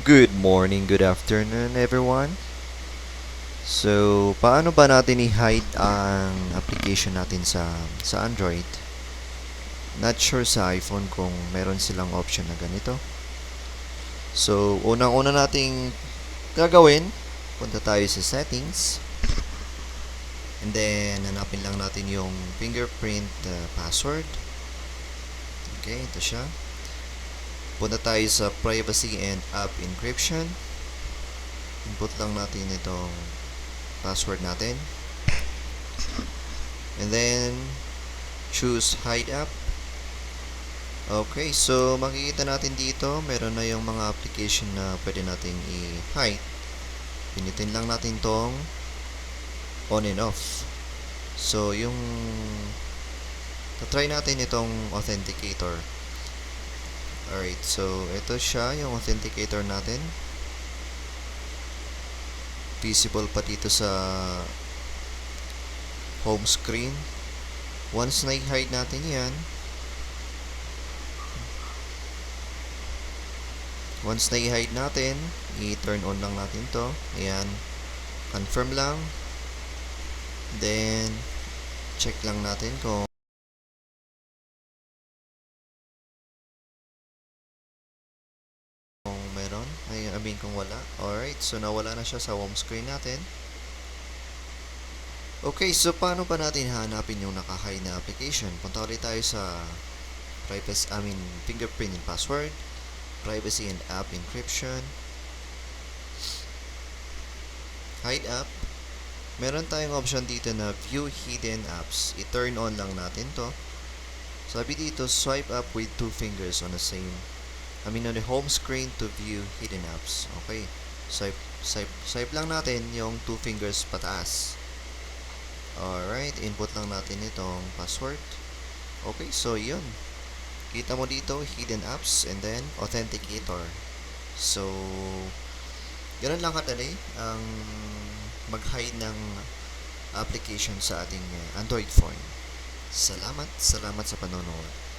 Good morning, good afternoon everyone. So, paano ba natin i-hide ang application natin sa sa Android? Not sure sa iPhone kung meron silang option na ganito. So, unang-una nating gagawin, punta tayo sa settings. And then, hanapin lang natin yung fingerprint uh, password. Okay, ito siya. Punta tayo sa privacy and app encryption. Input lang natin itong password natin. And then, choose hide app. Okay, so makikita natin dito, meron na yung mga application na pwede nating i-hide. Pinitin lang natin tong on and off. So, yung try natin itong authenticator. Alright, so ito siya, yung authenticator natin. Visible pa dito sa home screen. Once na i-hide natin yan, once na i-hide natin, i-turn on lang natin to. Ayan, confirm lang. Then, check lang natin kung mean kung wala. Alright, so nawala na siya sa home screen natin. Okay, so paano ba natin hanapin yung naka-hide na application? Punta ulit tayo sa privacy, I mean, fingerprint and password, privacy and app encryption, hide app. Meron tayong option dito na view hidden apps. I-turn on lang natin to. Sabi dito, swipe up with two fingers on the same I mean on the home screen to view hidden apps. Okay. Swipe, swipe, swipe lang natin yung two fingers pataas. Alright, input lang natin itong password. Okay, so yun. Kita mo dito, hidden apps and then authenticator. So, ganun lang kadali ang mag-hide ng application sa ating Android phone. Salamat, salamat sa panonood.